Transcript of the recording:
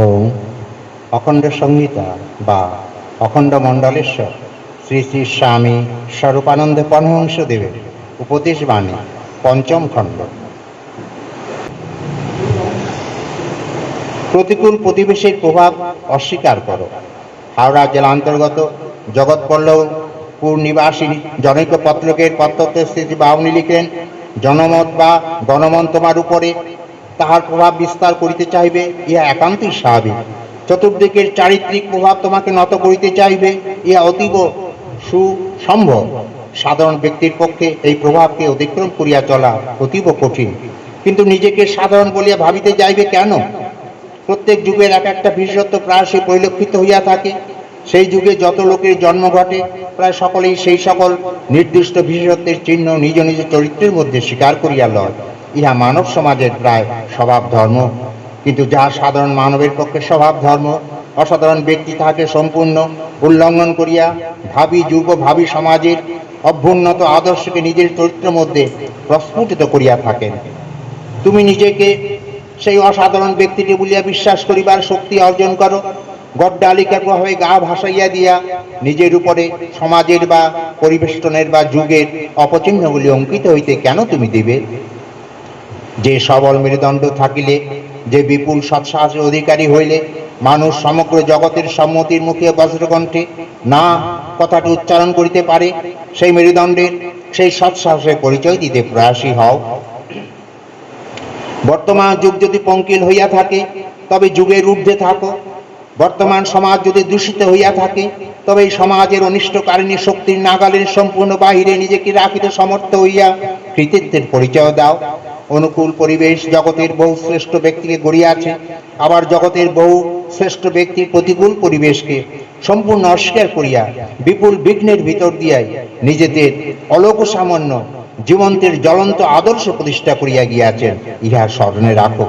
ওম অখণ্ড সংহিতা বা অখণ্ড মণ্ডলেশ্বর, শ্রী শ্রী স্বামী স্বরূপানন্দ পরমহংস দেবের উপদেশ বাণী, পঞ্চম খণ্ড। প্রতিকূল প্রতিবেশের প্রভাব অস্বীকার করো। হাওড়া জেলা অন্তর্গত জগৎপল্লভপুর নিবাসী জনৈক পত্রকের স্থিতি বাউনি লিখলেন, জনমত বা গণমন তোমার উপরে তাহার প্রভাব বিস্তার করিতে চাইবে, ইহা একান্তই স্বাভাবিক। চতুর্দিকের চারিত্রিক প্রভাব তোমাকে নত করিতে চাইবে, ইহা অতীব সুসম্ভব। সাধারণ ব্যক্তির পক্ষে এই প্রভাবকে অতিক্রম করিয়া চলা অতীব কঠিন। কিন্তু নিজেকে সাধারণ বলিয়া ভাবিতে যাইবে কেন? প্রত্যেক যুগের এক একটা বিশেষত্ব প্রায়শই পরিলক্ষিত হইয়া থাকে। সেই যুগে যত লোকের জন্ম ঘটে, প্রায় সকলেই সেই সকল নির্দিষ্ট বিশেষত্বের চিহ্ন নিজ নিজ চরিত্রের মধ্যে স্বীকার করিয়া লয়। ইহা মানব সমাজের প্রায় স্বভাব ধর্ম। কিন্তু যাহা সাধারণ মানবের পক্ষে স্বভাব ধর্ম, অসাধারণ ব্যক্তি তাহাকে সম্পূর্ণ উল্লঙ্ঘন করিয়া ভাবি যুব ভাবি সমাজের অভ্যুন্নত আদর্শকে নিজের চরিত্র মধ্যে প্রস্ফুটিত করিয়া থাকেন। তুমি নিজেকে সেই অসাধারণ ব্যক্তিটি বলিয়া বিশ্বাস করিবার শক্তি অর্জন করো। গড্ডালিকার প্রভাবে গা ভাসাইয়া দিয়া নিজের উপরে সমাজের বা পরিবেষ্টনের বা যুগের অপচিহ্নগুলি অঙ্কিত হইতে কেন তুমি দিবে? যে সবল মেরুদণ্ড থাকিলে, যে বিপুল সৎসাহসের অধিকারী হইলে, মানুষ সমগ্র জগতের সম্মতির মুখে বজ্রকণ্ঠে না কথাটি উচ্চারণ করিতে পারে, সেই মেরুদণ্ডের, সেই সৎসাহসের পরিচয় দিতে প্রয়াসী হও। বর্তমান যুগ যদি পঙ্কিল হইয়া থাকে, তবে যুগের ঊর্ধ্বে থাকো। বর্তমান সমাজ যদি দূষিত হইয়া থাকে, তবে এই সমাজের অনিষ্টকারিণী শক্তির নাগালের সম্পূর্ণ বাহিরে নিজেকে রাখিতে সমর্থ হইয়া কৃতিত্বের পরিচয় দাও। অনুকূল পরিবেশ জগতের বহু শ্রেষ্ঠ ব্যক্তিকে গড়িয়াছে আবার জগতের বহু শ্রেষ্ঠ ব্যক্তির প্রতিকূল পরিবেশকে সম্পূর্ণ অস্বীকার করিয়া বিপুল বিঘ্নের ভিতর দিয়াই নিজেদের অলোক সামান্য জীবন্তের জ্বলন্ত আদর্শ প্রতিষ্ঠা করিয়া গিয়াছেন। ইহা স্মরণে রাখো।